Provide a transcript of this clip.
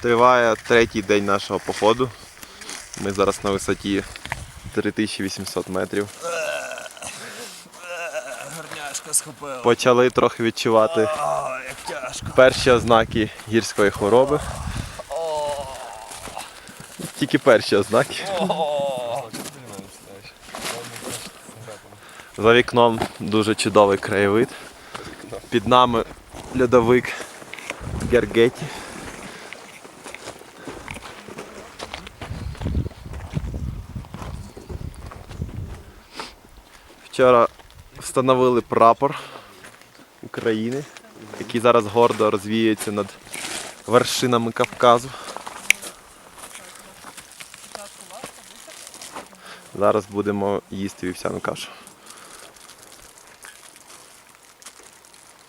Триває третій день нашого походу. Ми зараз на висоті 3800 метрів. Горняшка схопила. Почали трохи відчувати перші ознаки гірської хвороби. Тільки перші ознаки. За вікном дуже чудовий краєвид. Під нами льодовик Гергеті. Вчора встановили прапор України, який зараз гордо розвіюється над вершинами Кавказу. Зараз будемо їсти вівсяну кашу.